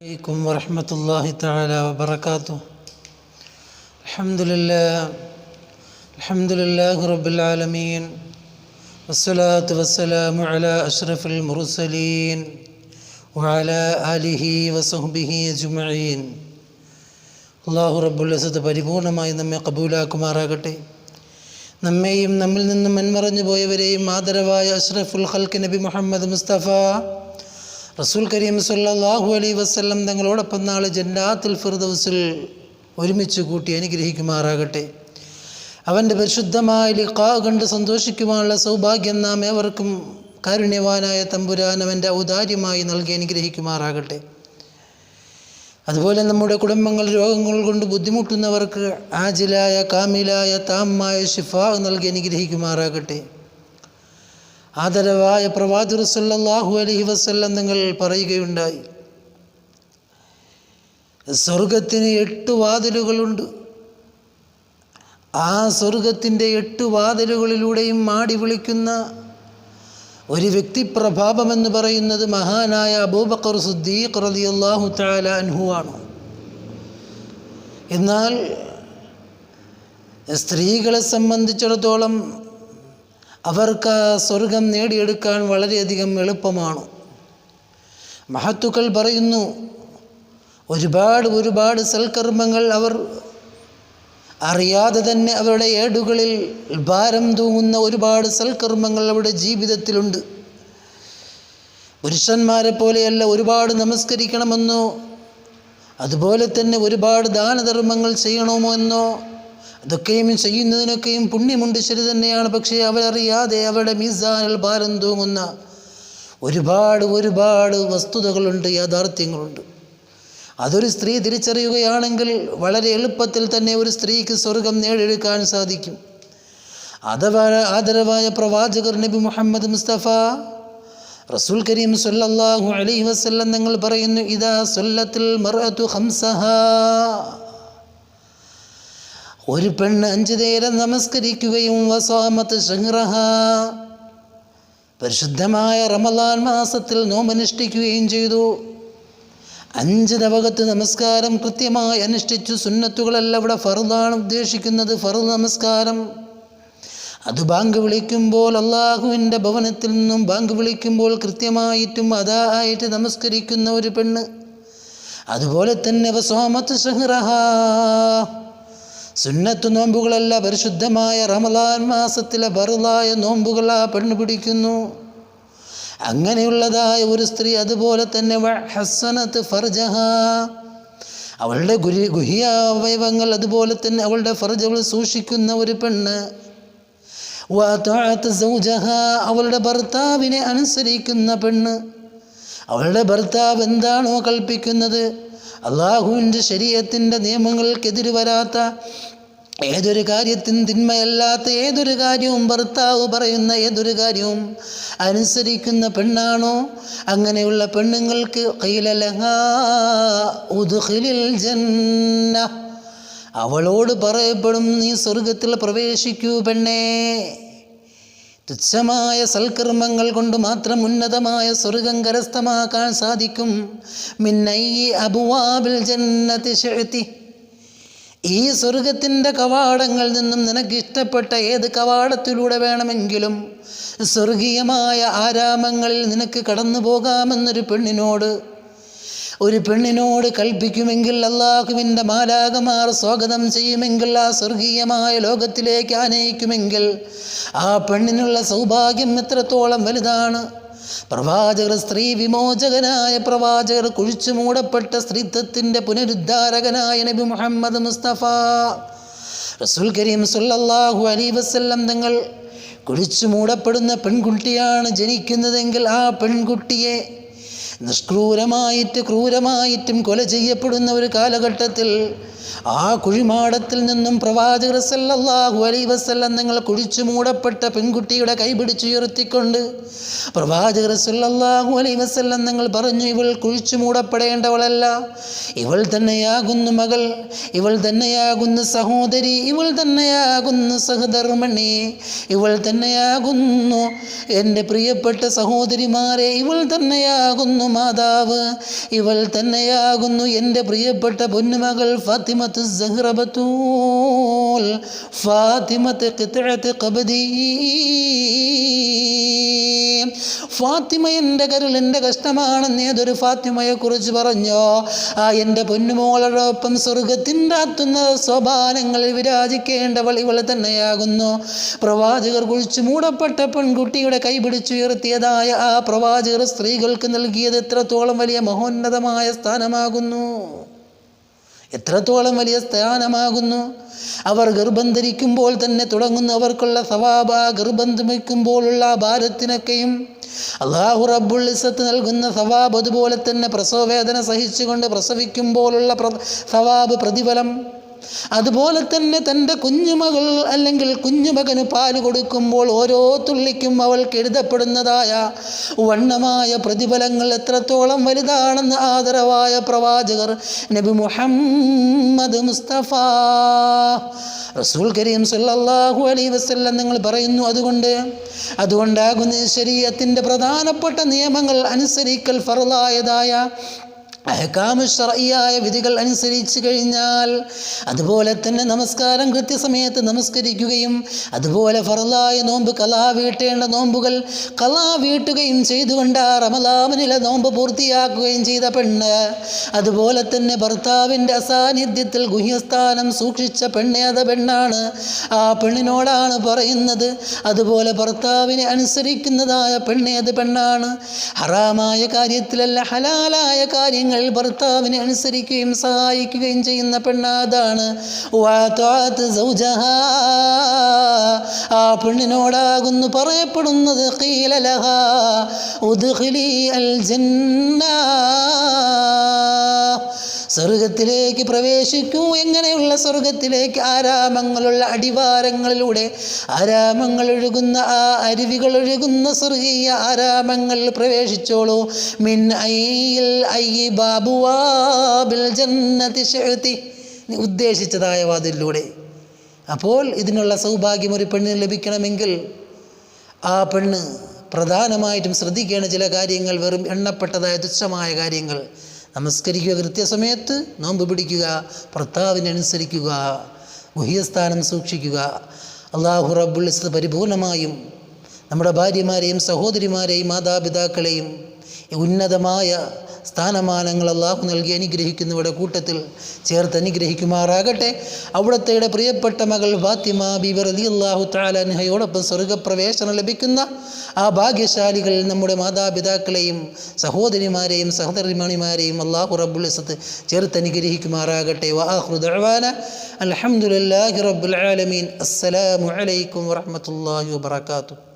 عليكم ورحمة الله تعالى وبركاته الحمد لله الحمد لله رب العالمين والصلاة والسلام على أشرف المرسلين وعلى آله وصحبه أجمعين അള്ളാഹു റബ്ബുല്ലസത്ത് പരിപൂർണമായി നമ്മെ കബൂലാക്കുമാറാകട്ടെ നമ്മെയും നമ്മിൽ നിന്നും മൺമറഞ്ഞു പോയവരെയും ആദരവായ അഷ്റഫുൽ ഖൽക്ക് നബി മുഹമ്മദ് മുസ്തഫ റസൂൽ കരീം സല്ലല്ലാഹു അലൈ വസല്ലം തങ്ങളോടൊപ്പം നാളെ ജന്നാത്തുൽ ഫിർദൗസിൽ ഒരുമിച്ച് കൂട്ടി അനുഗ്രഹിക്കുമാറാകട്ടെ. അവന്റെ പരിശുദ്ധമായ ലിഖാ കണ്ട് സന്തോഷിക്കുവാനുള്ള സൗഭാഗ്യം നാം ഏവർക്കും കാരുണ്യവാനായ തമ്പുരാൻ അവന്റെ ഔദാര്യമായി നൽകി അനുഗ്രഹിക്കുമാറാകട്ടെ. അതുപോലെ നമ്മുടെ കുടുംബങ്ങൾ രോഗങ്ങൾ കൊണ്ട് ബുദ്ധിമുട്ടുന്നവർക്ക് ആജിലായ കാമിലായ താമായ ഷിഫാ നൽകി അനുഗ്രഹിക്കുമാറാകട്ടെ. ആദരവായ പ്രവാചകൻ സല്ലല്ലാഹു അലൈഹി വസല്ലം നിങ്ങൾ പറയുകയുണ്ടായി. സ്വർഗത്തിന് എട്ട് വാതിലുകളുണ്ട്. ആ സ്വർഗത്തിന്റെ എട്ട് വാതിലുകളിലൂടെയും മാടി വിളിക്കുന്ന ഒരു വ്യക്തിപ്രഭാവമെന്ന് പറയുന്നത് മഹാനായ അബൂബക്കർ സുദ്ദീഖ് തആല അൻഹു ആണ്. എന്നാൽ സ്ത്രീകളെ സംബന്ധിച്ചിടത്തോളം അവർക്ക് സ്വർഗം നേടിയെടുക്കാൻ വളരെയധികം എളുപ്പമാണ്. മഹത്തുക്കൾ പറയുന്നു ഒരുപാട് ഒരുപാട് സൽക്കർമ്മങ്ങൾ അവർ അറിയാതെ തന്നെ അവരുടെ ഏടുകളിൽ ഭാരം തൂങ്ങുന്ന ഒരുപാട് സൽക്കർമ്മങ്ങൾ അവരുടെ ജീവിതത്തിലുണ്ട്. പുരുഷന്മാരെ പോലെയല്ല ഒരുപാട് നമസ്കരിക്കണമെന്നോ അതുപോലെ തന്നെ ഒരുപാട് ദാനധർമ്മങ്ങൾ ചെയ്യണമോ എന്നോ അതൊക്കെയും ചെയ്യുന്നതിനൊക്കെയും പുണ്യമുണ്ട് ശരി തന്നെയാണ്. പക്ഷേ അവരറിയാതെ അവരുടെ മീസാനിൽ ഭാരം തൂങ്ങുന്ന ഒരുപാട് ഒരുപാട് വസ്തുതകളുണ്ട് യാഥാർത്ഥ്യങ്ങളുണ്ട്. അതൊരു സ്ത്രീ തിരിച്ചറിയുകയാണെങ്കിൽ വളരെ എളുപ്പത്തിൽ തന്നെ ഒരു സ്ത്രീക്ക് സ്വർഗം നേടിയെടുക്കാൻ സാധിക്കും. അഥവാ ആദരവായ പ്രവാചകർ നബി മുഹമ്മദ് മുസ്തഫ റസൂൽ കരീം സല്ലല്ലാഹു അലൈഹി വസല്ലം നിങ്ങൾ പറയുന്നു ഇതാ സൊല്ലത്തിൽ മർഅതു ഖംസഹ. ഒരു പെണ്ണ് അഞ്ചു നേരം നമസ്കരിക്കുകയും വസാമത്ത് ഷഹ്റഹ പരിശുദ്ധമായ റമലാൻ മാസത്തിൽ നോമനുഷ്ഠിക്കുകയും ചെയ്തു. അഞ്ച് നവകത്ത് നമസ്കാരം കൃത്യമായി അനുഷ്ഠിച്ചു. സുന്നത്തുകളല്ല ഇവിടെ ഫറുദാണ് ഉദ്ദേശിക്കുന്നത് ഫറു നമസ്കാരം. അത് ബാങ്ക് വിളിക്കുമ്പോൾ അള്ളാഹുവിന്റെ ഭവനത്തിൽ നിന്നും ബാങ്ക് വിളിക്കുമ്പോൾ കൃത്യമായിട്ടും അതായിട്ട് നമസ്കരിക്കുന്ന ഒരു പെണ്ണ്. അതുപോലെ തന്നെ വസോമത്ത് ഷഹ്റഹ സുന്നത്ത് നോമ്പുകളല്ല പരിശുദ്ധമായ റമലാൻ മാസത്തിലെ ബറുതായ നോമ്പുകൾ ആ പെണ്ണു പിടിക്കുന്നു. അങ്ങനെയുള്ളതായ ഒരു സ്ത്രീ അതുപോലെ തന്നെ ഹസനത്ത് ഫർജഹ. അവളുടെ ഗുരി ഗുഹിയ അവയവങ്ങൾ അതുപോലെ തന്നെ അവളുടെ ഫർജകൾ സൂക്ഷിക്കുന്ന ഒരു പെണ്ണ്. സൗജഹ അവളുടെ ഭർത്താവിനെ അനുസരിക്കുന്ന പെണ്ണ്. അവളുടെ ഭർത്താവ് എന്താണോ കൽപ്പിക്കുന്നത്? അള്ളാഹുവിന്റെ ശരീരത്തിന്റെ നിയമങ്ങൾക്കെതിര് വരാത്ത ഏതൊരു കാര്യത്തിന് തിന്മയല്ലാത്ത ഏതൊരു കാര്യവും ഭർത്താവ് പറയുന്ന ഏതൊരു കാര്യവും അനുസരിക്കുന്ന പെണ്ണാണോ? അങ്ങനെയുള്ള പെണ്ണുങ്ങൾക്ക് ജന്ന. അവളോട് പറയപ്പെടും നീ സ്വർഗത്തിൽ പ്രവേശിക്കൂ പെണ്ണേ. തുച്ഛമായ സൽക്കർമ്മങ്ങൾ കൊണ്ട് മാത്രം ഉന്നതമായ സ്വർഗം കരസ്ഥമാക്കാൻ സാധിക്കും. മിന്നൈ അബുവാബിൽ ജന്നത്തി ഈ സ്വർഗത്തിന്റെ കവാടങ്ങളിൽ നിന്നും നിനക്ക് ഇഷ്ടപ്പെട്ട ഏത് കവാടത്തിലൂടെ വേണമെങ്കിലും സ്വർഗീയമായ ആരാമങ്ങളിൽ നിനക്ക് കടന്നു പോകാമെന്നൊരു പെണ്ണിനോട് ഒരു പെണ്ണിനോട് കൽപ്പിക്കുമെങ്കിൽ അള്ളാഹുവിന്റെ മാലാകമാർ സ്വാഗതം ചെയ്യുമെങ്കിൽ ആ സ്വർഗീയമായ ലോകത്തിലേക്ക് ആനയിക്കുമെങ്കിൽ ആ പെണ്ണിനുള്ള സൗഭാഗ്യം എത്രത്തോളം വലുതാണ്? പ്രവാചകർ സ്ത്രീ വിമോചകനായ പ്രവാചകർ കുഴിച്ചു മൂടപ്പെട്ട സ്ത്രീത്വത്തിന്റെ പുനരുദ്ധാരകനായ നബി മുഹമ്മദ് മുസ്തഫ. റസൂൽ കരീം സുല്ലാഹു അലൈഹി വസ്ല്ലം തങ്ങൾ കുഴിച്ചു മൂടപ്പെടുന്ന പെൺകുട്ടിയാണ് ജനിക്കുന്നതെങ്കിൽ ആ പെൺകുട്ടിയെ നിഷ്ക്രൂരമായിട്ട് ക്രൂരമായിട്ടും കൊല ചെയ്യപ്പെടുന്ന ഒരു കാലഘട്ടത്തിൽ ആ കുഴിമാടത്തിൽ നിന്നും പ്രവാചകർ സല്ലല്ലാഹു അലൈഹി വസല്ലം നിങ്ങൾ കുഴിച്ചു മൂടപ്പെട്ട പെൺകുട്ടിയുടെ കൈപിടിച്ചുയർത്തിക്കൊണ്ട് പ്രവാചകർ സല്ലല്ലാഹു അലൈഹി വസല്ലം നിങ്ങൾ പറഞ്ഞു ഇവൾ കുഴിച്ചു മൂടപ്പെടേണ്ടവളല്ല. ഇവൾ തന്നെയാകുന്നു മകൾ. ഇവൾ തന്നെയാകുന്നു സഹോദരി. ഇവൾ തന്നെയാകുന്നു സഹധർമ്മണി. ഇവൾ തന്നെയാകുന്നു എന്റെ പ്രിയപ്പെട്ട സഹോദരിമാരെ. ഇവൾ തന്നെയാകുന്നു മാതാവ്. ഇവൾ തന്നെയാകുന്നു എന്റെ പ്രിയപ്പെട്ട പൊന്നുമകൾ ഫാത്തിമത്ത് സഹ്റബത്തൂൽ ഫാത്തിമത്ത് ഖിത്അത്ത് ഖബദീ. ഫാത്തിമ എന്റെ കരുൾ എന്റെ കഷ്ടമാണെന്ന് ഏതൊരു ഫാത്തിമയെ കുറിച്ച് പറഞ്ഞോ? ആ എന്റെ പൊന്നുമോളോടൊപ്പം സ്വർഗത്തിന്റെ അത്തുന്ന സോപാനങ്ങളിൽ വിരാജിക്കേണ്ടവൾ ഇവൾ തന്നെയാകുന്നു. പ്രവാചകർ കുഴിച്ചു മൂടപ്പെട്ട പെൺകുട്ടിയുടെ കൈ പിടിച്ചുയർത്തിയതായ ആ പ്രവാചകർ സ്ത്രീകൾക്ക് നൽകിയത് എത്രത്തോളം വലിയ മഹോന്നതമായ സ്ഥാനമാകുന്നു? എത്രത്തോളം വലിയ സ്ഥാനമാകുന്നു? അവർ ഗർഭം ധരിക്കുമ്പോൾ തന്നെ തുടങ്ങുന്നവർക്കുള്ള സവാബ ഗർഭം ധരിക്കുമ്പോഴുള്ള ഭാരത്തിനൊക്കെയും അള്ളാഹു റബ്ബുൾ ഇസത്ത് നൽകുന്ന സവാബ് അതുപോലെ തന്നെ പ്രസവവേദന സഹിച്ചുകൊണ്ട് പ്രസവിക്കുമ്പോഴുള്ള പ്ര സവാബ് പ്രതിഫലം അതുപോലെ തന്നെ തന്റെ കുഞ്ഞുമകൾ അല്ലെങ്കിൽ കുഞ്ഞുമകന് പാൽ കൊടുക്കുമ്പോൾ ഓരോ തുള്ളിക്കും അവൾ എഴുതപ്പെടുന്നതായ വണ്ണമായ പ്രതിഫലങ്ങൾ എത്രത്തോളം വലുതാണെന്ന് ആദരവായ പ്രവാചകർ നബി മുഹമ്മദ് മുസ്തഫ. റസൂൽ കരീം സല്ലാഹു അലൈഹി വസല്ലം നിങ്ങൾ പറയുന്നു അതുകൊണ്ട് അതുകൊണ്ടാകുന്ന ശരീരത്തിന്റെ പ്രധാനപ്പെട്ട നിയമങ്ങൾ അനുസരിക്കൽ ഫറലായതായ അഹക്കാമുഷറിയായ വിധികൾ അനുസരിച്ച് കഴിഞ്ഞാൽ അതുപോലെ തന്നെ നമസ്കാരം കൃത്യസമയത്ത് നമസ്കരിക്കുകയും അതുപോലെ ഫറലായ നോമ്പ് കലാ വീട്ടേണ്ട നോമ്പുകൾ കലാ വീട്ടുകയും ചെയ്തുകൊണ്ട് റമലാമനിലെ നോമ്പ് പൂർത്തിയാക്കുകയും ചെയ്ത പെണ്ണ് അതുപോലെ തന്നെ ഭർത്താവിന്റെ അസാന്നിധ്യത്തിൽ ഗുഹ്യസ്ഥാനം സൂക്ഷിച്ച പെണ്ണെ അത പെണ്ണാണ്. ആ പെണ്ണിനോടാണ് പറയുന്നത് അതുപോലെ ഭർത്താവിനെ അനുസരിക്കുന്നതായ പെണ്ണേത് പെണ്ണാണ്. ഹറാമായ കാര്യത്തിലല്ല ഹലാലായ കാര്യങ്ങൾ ഭർത്താവിനെ അനുസരിക്കുകയും സഹായിക്കുകയും ചെയ്യുന്ന പെണ്ണാതാണ്. ആ പെണ്ണിനോടാകുന്നു പറയപ്പെടുന്നത് ഉദ്ഖിലി അൽ ജന്ന സ്വർഗത്തിലേക്ക് പ്രവേശിക്കൂ. എങ്ങനെയുള്ള സ്വർഗത്തിലേക്ക്? ആരാമങ്ങളുള്ള അടിവാരങ്ങളിലൂടെ. ആരാമങ്ങൾ ഒഴുകുന്ന ആ അരുവികൾ ഒഴുകുന്ന സ്വർഗീയ ആരാമങ്ങൾ പ്രവേശിച്ചോളൂ. മിൻ ഐയിൽ ഐ ബാബുവാബിൽ ജന്നതി നീ ഉദ്ദേശിച്ചതായ വാതിലൂടെ അപ്പോൾ ഇതിനുള്ള സൗഭാഗ്യം ഒരു പെണ്ണിന് ലഭിക്കണമെങ്കിൽ ആ പെണ്ണ് പ്രധാനമായിട്ടും ശ്രദ്ധിക്കേണ്ട ചില കാര്യങ്ങൾ വെറും എണ്ണപ്പെട്ടതായ തുച്ഛമായ കാര്യങ്ങൾ. നമസ്കരിക്കുക കൃത്യസമയത്ത് നോമ്പ് പിടിക്കുക ഭർത്താവിനനുസരിക്കുക ഗുഹ്യസ്ഥാനം സൂക്ഷിക്കുക. അള്ളാഹു റബ്ബുൽ ഇസ്ത് പരിപൂർണമായും നമ്മുടെ ഭാര്യമാരെയും സഹോദരിമാരെയും മാതാപിതാക്കളെയും ഉന്നതമായ സ്ഥാനമാനങ്ങൾ അള്ളാഹു നൽകി അനുഗ്രഹിക്കുന്നവരുടെ കൂട്ടത്തിൽ ചേർത്ത് അനുഗ്രഹിക്കുമാറാകട്ടെ. അവിടത്തെ പ്രിയപ്പെട്ട മകൾ ഫാത്തിമ ബിബർ അലി അള്ളാഹു താലൻഹയോടൊപ്പം സ്വർഗപ്രവേശനം ലഭിക്കുന്ന ആ ഭാഗ്യശാലികൾ നമ്മുടെ മാതാപിതാക്കളെയും സഹോദരിമാരെയും സഹോദരിമണിമാരെയും അള്ളാഹു റബ്ബുൽ ഇസത്ത് ചേർത്ത് അനുഗ്രഹിക്കുമാറാകട്ടെ. വാഹുദാന അലഹമുല്ലാഹി റബുൽ ആലമീൻ. അസ്സലാമു അലൈക്കും വറഹമത്തല്ലാഹി വബർക്കാത്തു